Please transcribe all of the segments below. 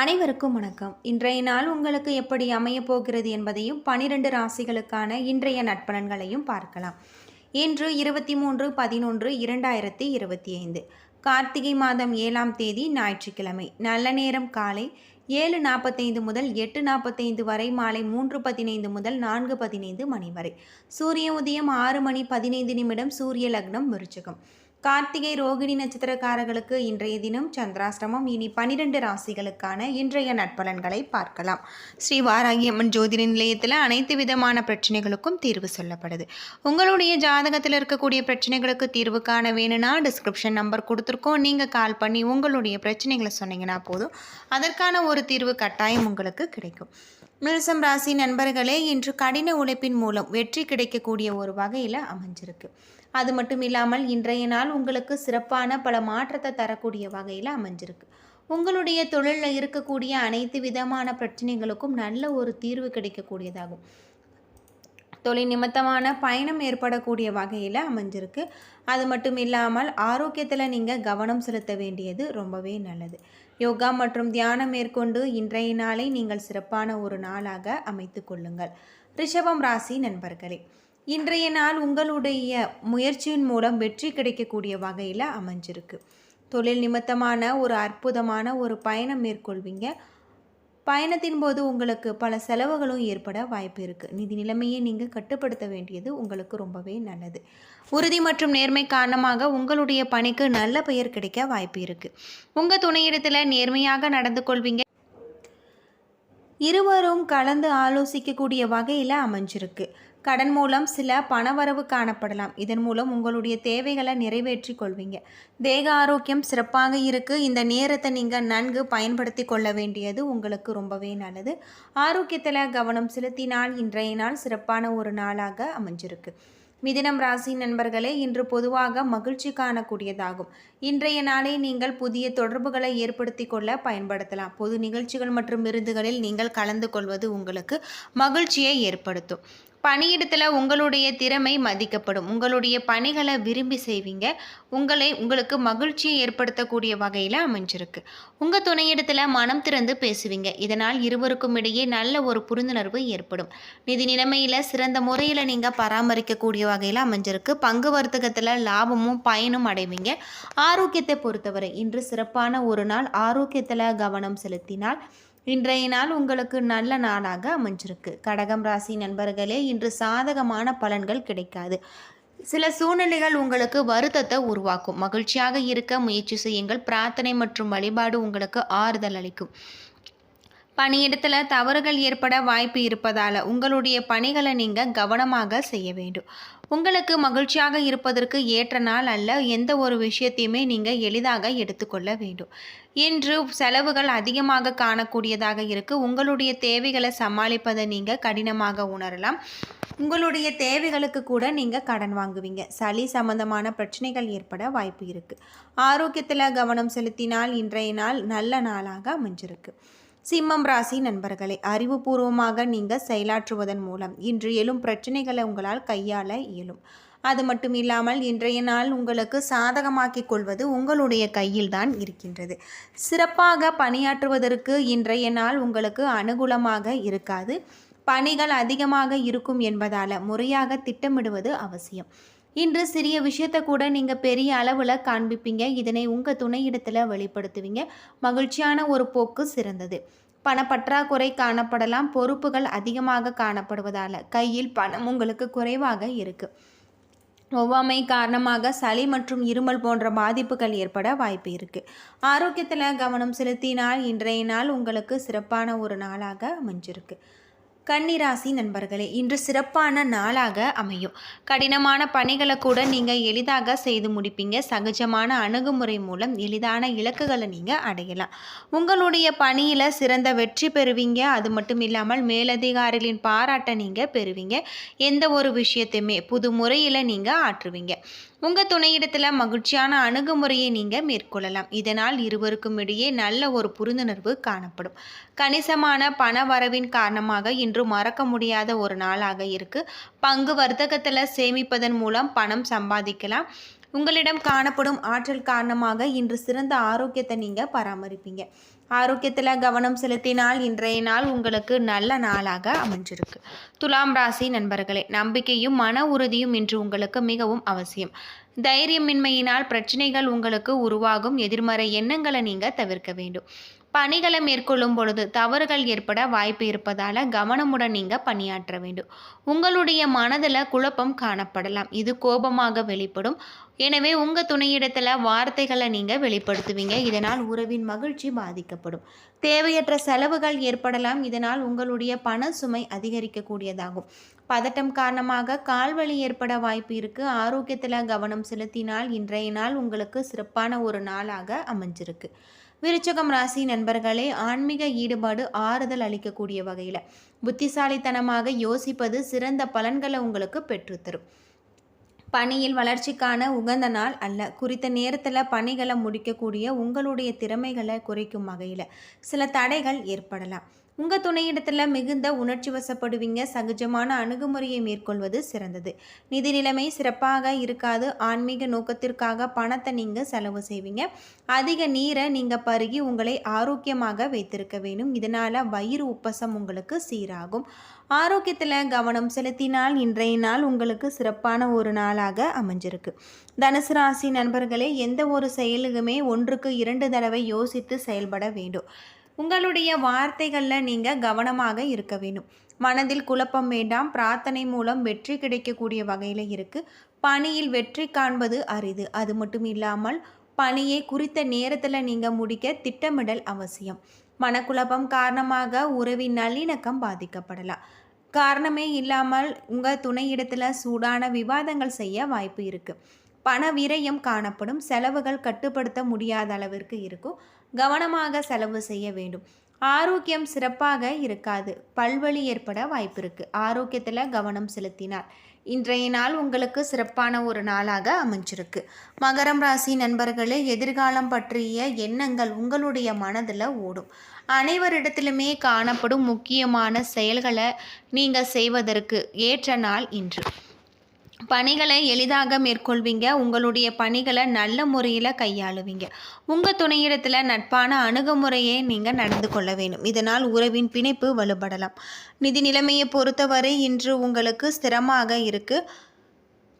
அனைவருக்கும் வணக்கம். இன்றைய நாள் உங்களுக்கு எப்படி அமையப் போகிறது என்பதையும் பனிரெண்டு ராசிகளுக்கான இன்றைய நட்பலன்களையும் பார்க்கலாம். இன்று இருபத்தி மூன்று பதினொன்று இரண்டாயிரத்தி இருபத்தி ஐந்து. கார்த்திகை மாதம் ஏழாம் தேதி ஞாயிற்றுக்கிழமை. நல்ல நேரம் காலை ஏழு நாற்பத்தைந்து முதல் எட்டு நாற்பத்தைந்து வரை மாலை மூன்று பதினைந்து முதல் நான்கு பதினைந்து மணி வரை. சூரிய உதயம் ஆறு மணி பதினைந்து நிமிடம் சூரிய லக்னம் விருச்சகம். கார்த்திகை ரோகிணி நட்சத்திரக்காரர்களுக்கு இன்றைய தினம் சந்திராஷ்டமம். இனி பனிரெண்டு ராசிகளுக்கான இன்றைய நட்பலன்களை பார்க்கலாம். ஸ்ரீ வாராகியம்மன் ஜோதிட நிலையத்தில் அனைத்து விதமான பிரச்சனைகளுக்கும் தீர்வு சொல்லப்படுது. உங்களுடைய ஜாதகத்தில் இருக்கக்கூடிய பிரச்சனைகளுக்கு தீர்வு காண வேணும்னா டிஸ்கிரிப்ஷன் நம்பர் கொடுத்துருக்கோம். நீங்கள் கால் பண்ணி உங்களுடைய பிரச்சனைகளை சொன்னீங்கன்னா போதும். அதற்கான ஒரு தீர்வு கட்டாயம் உங்களுக்கு கிடைக்கும். மிருசம் ராசி நண்பர்களே இன்று கடின உழைப்பின் மூலம் வெற்றி கிடைக்கக்கூடிய ஒரு வகையில் அமைஞ்சிருக்கு. அது மட்டும் இல்லாமல் இன்றைய நாள் உங்களுக்கு சிறப்பான பல மாற்றத்தை தரக்கூடிய வகையில் அமைஞ்சிருக்கு. உங்களுடைய தொழிலில் இருக்கக்கூடிய அனைத்து விதமான பிரச்சனைகளுக்கும் நல்ல ஒரு தீர்வு கிடைக்கக்கூடியதாகும். தொழில் நிமித்தமான பயணம் ஏற்படக்கூடிய வகையில் அமைஞ்சிருக்கு. அது மட்டும் இல்லாமல் ஆரோக்கியத்தில் நீங்கள் கவனம் செலுத்த வேண்டியது ரொம்பவே நல்லது. யோகா மற்றும் தியானம் மேற்கொண்டு இன்றைய நாளை நீங்கள் சிறப்பான ஒரு நாளாக அமைத்து கொள்ளுங்கள். ரிஷபம் ராசி நண்பர்களே இன்றைய நாள் உங்களுடைய முயற்சியின் மூலம் வெற்றி கிடைக்கக்கூடிய வகையில் அமைஞ்சிருக்கு. தொழில் நிமித்தமான ஒரு அற்புதமான ஒரு பயணம் மேற்கொள்வீங்க. பயணத்தின் போது உங்களுக்கு பல செலவுகளும் ஏற்பட வாய்ப்பு இருக்குது நிதி நிலைமையை நீங்கள் கட்டுப்படுத்த வேண்டியது உங்களுக்கு ரொம்பவே நல்லது. உறுதி மற்றும் நேர்மை காரணமாக உங்களுடைய பணிக்கு நல்ல பெயர் கிடைக்க வாய்ப்பு இருக்குது உங்கள் துணையிடத்தில் நேர்மையாக நடந்து கொள்வீங்க. இருவரும் கலந்து ஆலோசிக்கக்கூடிய வகையில் அமைஞ்சிருக்கு. கடன் மூலம் சில பணவரவு காணப்படலாம். இதன் மூலம் உங்களுடைய தேவைகளை நிறைவேற்றி கொள்வீங்க. தேக ஆரோக்கியம் சிறப்பாக இருக்குது இந்த நேரத்தை நீங்கள் நன்கு பயன்படுத்தி கொள்ள வேண்டியது உங்களுக்கு ரொம்பவே நல்லது. ஆரோக்கியத்தில் கவனம் செலுத்தினால் இன்றைய நாள் சிறப்பான ஒரு நாளாக அமைஞ்சிருக்கு. மிதினம் ராசி நண்பர்களே இன்று பொதுவாக மகிழ்ச்சி காணக்கூடியதாகும். இன்றைய நாளை நீங்கள் புதிய தொடர்புகளை ஏற்படுத்தி கொள்ள பயன்படுத்தலாம். பொது நிகழ்ச்சிகள் மற்றும் விருந்துகளில் நீங்கள் கலந்து கொள்வது உங்களுக்கு மகிழ்ச்சியை ஏற்படுத்தும். பணியிடத்தில் உங்களுடைய திறமை மதிக்கப்படும். உங்களுடைய பணிகளை விரும்பி செய்வீங்க. உங்களை உங்களுக்கு மகிழ்ச்சியை ஏற்படுத்தக்கூடிய வகையில் அமைஞ்சிருக்கு. உங்கள் துணையிடத்தில் மனம் திறந்து பேசுவீங்க. இதனால் இருவருக்கும் இடையே நல்ல ஒரு புரிந்துணர்வு ஏற்படும். நிதி நிலைமையில் சிறந்த முறையில் நீங்கள் பராமரிக்கக்கூடிய வகையில் அமைஞ்சிருக்கு. பங்கு வர்த்தகத்தில் லாபமும் பயனும் அடைவீங்க. ஆரோக்கியத்தை பொறுத்தவரை இன்று சிறப்பான ஒரு நாள். ஆரோக்கியத்தில் கவனம் செலுத்தினால் இன்றைய நாள் உங்களுக்கு நல்ல நாளாக அமைஞ்சிருக்கு. கடகம் ராசி நண்பர்களே இன்று சாதகமான பலன்கள் கிடைக்காது. சில சூழ்நிலைகள் உங்களுக்கு வருத்தத்தை உருவாக்கும். மகிழ்ச்சியாக இருக்க முயற்சி செய்யுங்கள். பிரார்த்தனை மற்றும் வழிபாடு உங்களுக்கு ஆறுதல் அளிக்கும். பணியிடத்தில் தவறுகள் ஏற்பட வாய்ப்பு இருப்பதால் உங்களுடைய பணிகளை நீங்கள் கவனமாக செய்ய வேண்டும். உங்களுக்கு மகிழ்ச்சியாக இருப்பதற்கு ஏற்ற நாள் அல்ல. எந்த ஒரு விஷயத்தையுமே நீங்கள் எளிதாக எடுத்துக்கொள்ள வேண்டும். இன்று செலவுகள் அதிகமாக காணக்கூடியதாக இருக்குது உங்களுடைய தேவைகளை சமாளிப்பதை நீங்கள் கடினமாக உணரலாம். உங்களுடைய தேவைகளுக்கு கூட நீங்கள் கடன் வாங்குவீங்க. சளி சம்பந்தமான பிரச்சனைகள் ஏற்பட வாய்ப்பு இருக்குது ஆரோக்கியத்தில் கவனம் செலுத்தினால் இன்றைய நாள் நல்ல நாளாக அமைஞ்சிருக்கு. சிம்மம் ராசி நண்பர்களே அறிவுபூர்வமாக நீங்கள் செயலாற்றுவதன் மூலம் இன்று எழும் பிரச்சனைகளை உங்களால் கையாள இயலும். அது மட்டும் இல்லாமல் இன்றைய நாள் உங்களுக்கு சாதகமாக்கிக் கொள்வது உங்களுடைய கையில் தான் இருக்கின்றது. சிறப்பாக பணியாற்றுவதற்கு இன்றைய நாள் உங்களுக்கு அனுகூலமாக இருக்காது. பணிகள் அதிகமாக இருக்கும் என்பதால் முறையாக திட்டமிடுவது அவசியம். இன்று சிறிய விஷயத்தை கூட நீங்கள் பெரிய அளவில் காண்பிப்பீங்க. இதனை உங்கள் துணையிடத்தில் வெளிப்படுத்துவீங்க. மகிழ்ச்சியான ஒரு போக்கு சிறந்தது. பணப்பற்றாக்குறை காணப்படலாம். பொறுப்புகள் அதிகமாக காணப்படுவதால் கையில் பணம் உங்களுக்கு குறைவாக இருக்குது ஒவ்வாமை காரணமாக சளி மற்றும் இருமல் போன்ற பாதிப்புகள் ஏற்பட வாய்ப்பு இருக்குது ஆரோக்கியத்தில் கவனம் செலுத்தினால் இன்றைய நாள் உங்களுக்கு சிறப்பான ஒரு நாளாக அமைஞ்சிருக்கு. கன்னிராசி நண்பர்களே இன்று சிறப்பான நாளாக அமையும். கடினமான பணிகளை கூட நீங்கள் எளிதாக செய்து முடிப்பீங்க. சகஜமான அணுகுமுறை மூலம் எளிதான இலக்குகளை நீங்கள் அடையலாம். உங்களுடைய பணியில் சிறந்த வெற்றி பெறுவீங்க. அது மட்டும் இல்லாமல் மேலதிகாரிகளின் பாராட்டை நீங்கள் பெறுவீங்க. எந்த ஒரு விஷயத்தையுமே புது முறையில் நீங்கள் ஆற்றுவீங்க. உங்கள் துணையிடத்தில் மகிழ்ச்சியான அணுகுமுறையை நீங்கள் மேற்கொள்ளலாம். இதனால் இருவருக்கும் இடையே நல்ல ஒரு புரிந்துணர்வு காணப்படும். கணிசமான பண வரவின் காரணமாக இன்று மறக்க முடியாத ஒரு நாளாக இருக்குது பங்கு வர்த்தகத்தில் சேமிப்பதன் மூலம் பணம் சம்பாதிக்கலாம். உங்களிடம் காணப்படும் ஆற்றல் காரணமாக இன்று சிறந்த ஆரோக்கியத்தை நீங்கள் பராமரிப்பீங்க. ஆரோக்கியத்தில் கவனம் செலுத்தினால் இன்றைய நாள் உங்களுக்கு நல்ல நாளாக அமைஞ்சிருக்கு. துலாம் ராசி நண்பர்களே நம்பிக்கையும் மன உறுதியும் இன்று உங்களுக்கு மிகவும் அவசியம். தைரியமின்மையினால் பிரச்சனைகள் உங்களுக்கு உருவாகும். எதிர்மறை எண்ணங்களை நீங்கள் தவிர்க்க வேண்டும். பணிகளை மேற்கொள்ளும் பொழுது தவறுகள் ஏற்பட வாய்ப்பு இருப்பதால் கவனமுடன் நீங்கள் பணியாற்ற வேண்டும். உங்களுடைய மனதில் குழப்பம் காணப்படலாம். இது கோபமாக வெளிப்படும். எனவே உங்கள் துணையிடத்தில் வார்த்தைகளை நீங்கள் வெளிப்படுத்துவீங்க. இதனால் உறவின் மகிழ்ச்சி பாதிக்கப்படும். தேவையற்ற செலவுகள் ஏற்படலாம். இதனால் உங்களுடைய பண சுமை அதிகரிக்கக்கூடியதாகும். பதட்டம் காரணமாக கால்வலி ஏற்பட வாய்ப்பு இருக்குது ஆரோக்கியத்தில் கவனம் செலுத்தினால் இன்றைய நாள் உங்களுக்கு சிறப்பான ஒரு நாளாக அமைஞ்சிருக்கு. விருச்சகம் ராசி நண்பர்களே ஆன்மீக ஈடுபாடு ஆறுதல் அளிக்கக்கூடிய வகையில் புத்திசாலித்தனமாக யோசிப்பது சிறந்த பலன்களை உங்களுக்கு பெற்றுத்தரும். பணியில் வளர்ச்சிக்கான உகந்த நாள் அல்ல. குறித்த நேரத்தில் பணிகளை முடிக்கக்கூடிய உங்களுடைய திறமைகளை குறைக்கும் வகையில் சில தடைகள் ஏற்படலாம். உங்கள் துணையிடத்தில் மிகுந்த உணர்ச்சி வசப்படுவீங்க. சகஜமான அணுகுமுறையை மேற்கொள்வது சிறந்தது. நிதி நிலைமை சிறப்பாக இருக்காது. ஆன்மீக நோக்கத்திற்காக பணத்தை நீங்கள் செலவு செய்வீங்க. அதிக நீரை நீங்கள் பருகி உங்களை ஆரோக்கியமாக வைத்திருக்க வேண்டும். இதனால் வயிறு உப்பசம் உங்களுக்கு சீராகும். ஆரோக்கியத்தில் கவனம் செலுத்தினால் இன்றைய நாள் உங்களுக்கு சிறப்பான ஒரு நாளாக அமைஞ்சிருக்கு. தனுசு ராசி நண்பர்களே எந்த ஒரு செயலுக்குமே ஒன்றுக்கு இரண்டு தடவை யோசித்து செயல்பட வேண்டும். உங்களுடைய வார்த்தைகளில் நீங்கள் கவனமாக இருக்க வேணும் மனதில் குழப்பம் வேண்டாம். பிரார்த்தனை மூலம் வெற்றி கிடைக்கக்கூடிய வகையில் இருக்குது பணியில் வெற்றி காண்பது அரிது. அது மட்டும் இல்லாமல் பணியை குறித்த நேரத்தில் நீங்கள் முடிக்க திட்டமிடல் அவசியம். மனக்குழப்பம் காரணமாக உறவின் நல்லிணக்கம் பாதிக்கப்படலாம். காரணமே இல்லாமல் உங்கள் துணையிடத்தில் சூடான விவாதங்கள் செய்ய வாய்ப்பு இருக்குது பண விரயம் காணப்படும். செலவுகள் கட்டுப்படுத்த முடியாத அளவிற்கு இருக்கும். கவனமாக செலவு செய்ய வேண்டும். ஆரோக்கியம் சிறப்பாக இருக்காது. பல்வழி ஏற்பட வாய்ப்பு ஆரோக்கியத்தில் கவனம் செலுத்தினார் இன்றைய நாள் உங்களுக்கு சிறப்பான ஒரு நாளாக அமைஞ்சிருக்கு. மகரம் ராசி நண்பர்களே எதிர்காலம் பற்றிய எண்ணங்கள் உங்களுடைய மனதில் ஓடும். அனைவரிடத்திலுமே காணப்படும் முக்கியமான செயல்களை நீங்கள் செய்வதற்கு ஏற்ற நாள் இன்று. பணிகளை எளிதாக மேற்கொள்வீங்க. உங்களுடைய பணிகளை நல்ல முறையில் கையாளுவீங்க. உங்கள் துணையிடத்தில் நட்பான அணுகுமுறையை நீங்கள் நடந்து கொள்ள வேண்டும். இதனால் உறவின் பிணைப்பு வலுப்படலாம். நிதி நிலைமையை பொறுத்தவரை இன்று உங்களுக்கு ஸ்திரமாக இருக்குது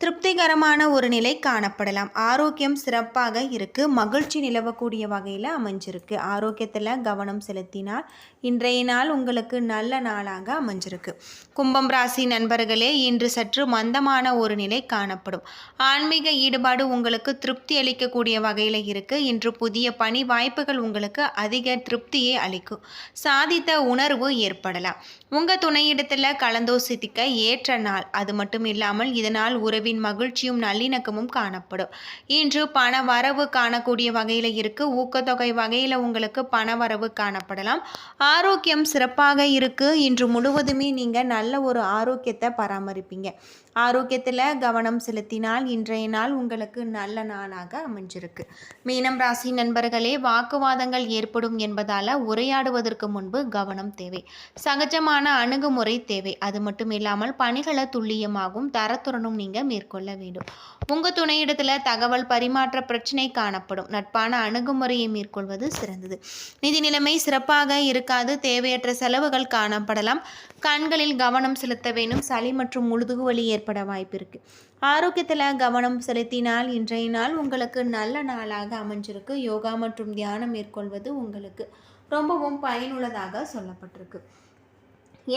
திருப்திகரமான ஒரு நிலை காணப்படலாம். ஆரோக்கியம் சிறப்பாக இருக்கு. மகிழ்ச்சி நிலவக்கூடிய வகையில் அமைஞ்சிருக்கு. ஆரோக்கியத்தில் கவனம் செலுத்தினால் இன்றைய நாள் உங்களுக்கு நல்ல நாளாக அமைஞ்சிருக்கு. கும்பம் ராசி நண்பர்களே இன்று சற்று மந்தமான ஒரு நிலை காணப்படும். ஆன்மீக ஈடுபாடு உங்களுக்கு திருப்தி அளிக்கக்கூடிய வகையில் இருக்கு. இன்று புதிய பணி வாய்ப்புகள் உங்களுக்கு அதிக திருப்தியை அளிக்கும். சாதித்த உணர்வு ஏற்படலாம். உங்கள் துணையிடத்தில் கலந்தோசித்திக்க ஏற்ற நாள். அது மட்டும் இல்லாமல் இதனால் உறவில் குழுவின் மகிழ்ச்சியும் நல்லிணக்கமும் காணப்படும். இன்று பண வரவு காணக்கூடிய வகையில் இருக்கு. ஊக்கத்தொகை வகையில் உங்களுக்கு பண வரவு காணப்படலாம். ஆரோக்கியம் சிறப்பாக இருக்கு. இன்று முழுவதுமே நீங்கள் நல்ல ஒரு ஆரோக்கியத்தை பராமரிப்பீங்க. ஆரோக்கியத்தில் கவனம் செலுத்தினால் இன்றைய நாள் உங்களுக்கு நல்ல நாளாக அமைஞ்சிருக்கு. மீனம் ராசி நண்பர்களே வாக்குவாதங்கள் ஏற்படும் என்பதால் உரையாடுவதற்கு முன்பு கவனம் தேவை. சகஜமான அணுகுமுறை தேவை. அது மட்டும் இல்லாமல் பணிகளை துல்லியமாகவும் தரத்துடனும் நீங்கள் மேற்கொள்ள வேண்டும். உங்கள் துணையிடத்தில் தகவல் பரிமாற்ற பிரச்சனை காணப்படும். நட்பான அணுகுமுறையை மேற்கொள்வது சிறந்தது. நிதி நிலைமை சிறப்பாக இருக்காது. தேவையற்ற செலவுகள் காணப்படலாம். கண்களில் கவனம் செலுத்த வேண்டும். சளி மற்றும் முழுதுகு வலி ஏற்பட வாய்ப்பு இருக்குது ஆரோக்கியத்தில் கவனம் செலுத்தினால் இன்றைய நாள் உங்களுக்கு நல்ல நாளாக அமைஞ்சிருக்கு. யோகா மற்றும் தியானம் மேற்கொள்வது உங்களுக்கு ரொம்பவும் பயனுள்ளதாக சொல்லப்பட்டிருக்கு.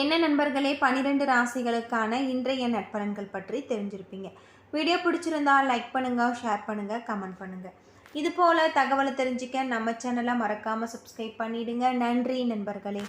என்ன நண்பர்களே பனிரெண்டு ராசிகளுக்கான இன்றைய நட்பலன்கள் பற்றி தெரிஞ்சிருப்பீங்க. வீடியோ பிடிச்சிருந்தா லைக் பண்ணுங்கள் ஷேர் பண்ணுங்கள் கமெண்ட் பண்ணுங்கள் இது போல் தகவலை தெரிஞ்சுக்க நம்ம சேனலை மறக்காமல் சப்ஸ்கிரைப் பண்ணிவிடுங்க நன்றி நண்பர்களே.